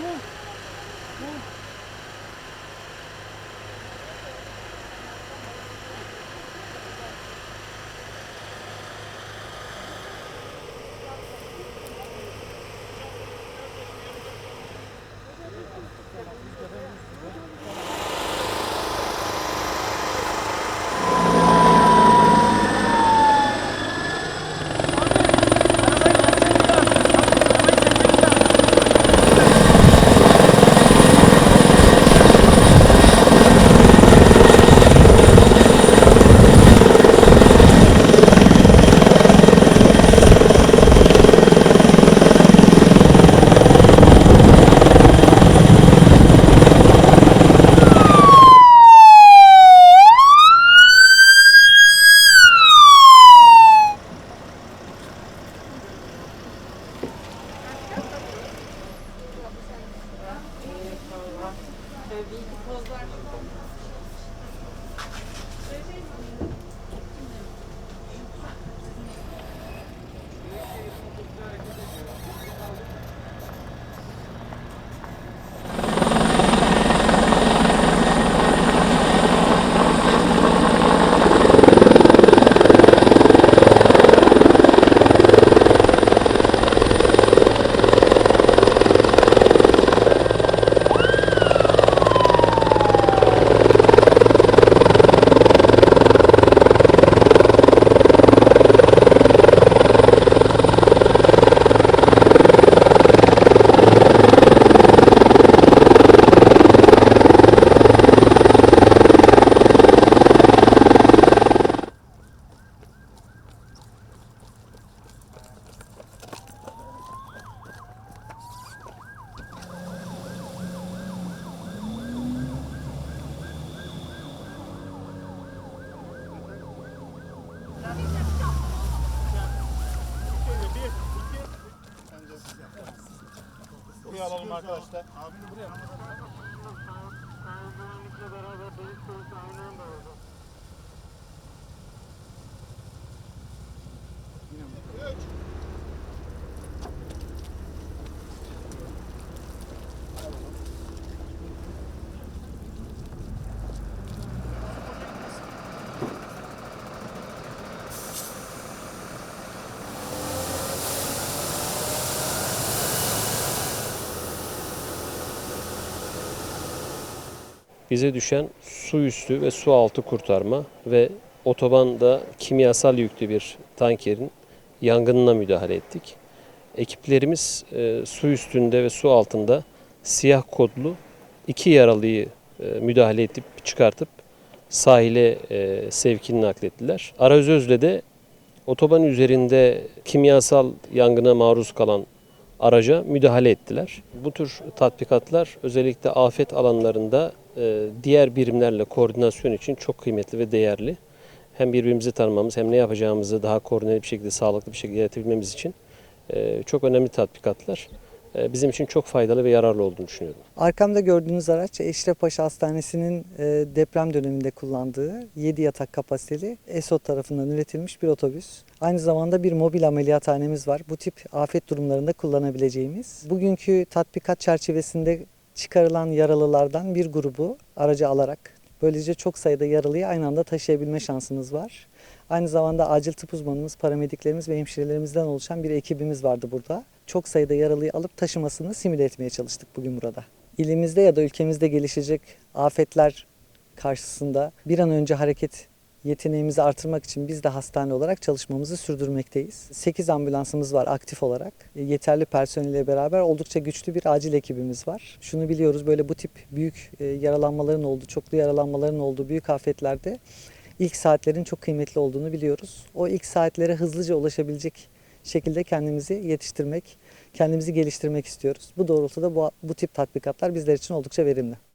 Yeah. Yeah. Buraya alalım arkadaşlar. Bize düşen su üstü ve su altı kurtarma ve otobanda kimyasal yüklü bir tankerin yangınına müdahale ettik. Ekiplerimiz e, su üstünde ve su altında siyah kodlu iki yaralıyı e, müdahale edip çıkartıp sahile e, sevkini naklettiler. Arazöz'le de otoban üzerinde kimyasal yangına maruz kalan araca müdahale ettiler. Bu tür tatbikatlar özellikle afet alanlarında diğer birimlerle koordinasyon için çok kıymetli ve değerli. Hem birbirimizi tanımamız hem ne yapacağımızı daha koordineli bir şekilde, sağlıklı bir şekilde yönetebilmemiz için e, çok önemli tatbikatlar. E, Bizim için çok faydalı ve yararlı olduğunu düşünüyorum. Arkamda gördüğünüz araç Eşrefpaşa Hastanesi'nin e, deprem döneminde kullandığı 7 yatak kapasiteli ESOT tarafından üretilmiş bir otobüs. Aynı zamanda bir mobil ameliyathanemiz var. Bu tip afet durumlarında kullanabileceğimiz. Bugünkü tatbikat çerçevesinde çıkarılan yaralılardan bir grubu araca alarak böylece çok sayıda yaralıyı aynı anda taşıyabilme şansımız var. Aynı zamanda acil tıp uzmanımız, paramediklerimiz ve hemşirelerimizden oluşan bir ekibimiz vardı burada. Çok sayıda yaralıyı alıp taşımasını simüle etmeye çalıştık bugün burada. İlimizde ya da ülkemizde gelişecek afetler karşısında bir an önce hareket yeteneğimizi artırmak için biz de hastane olarak çalışmamızı sürdürmekteyiz. 8 ambulansımız var aktif olarak. E, Yeterli personelle beraber oldukça güçlü bir acil ekibimiz var. Şunu biliyoruz böyle bu tip büyük e, yaralanmaların olduğu, çoklu yaralanmaların olduğu büyük afetlerde ilk saatlerin çok kıymetli olduğunu biliyoruz. O ilk saatlere hızlıca ulaşabilecek şekilde kendimizi yetiştirmek, kendimizi geliştirmek istiyoruz. Bu doğrultuda bu, bu tip tatbikatlar bizler için oldukça verimli.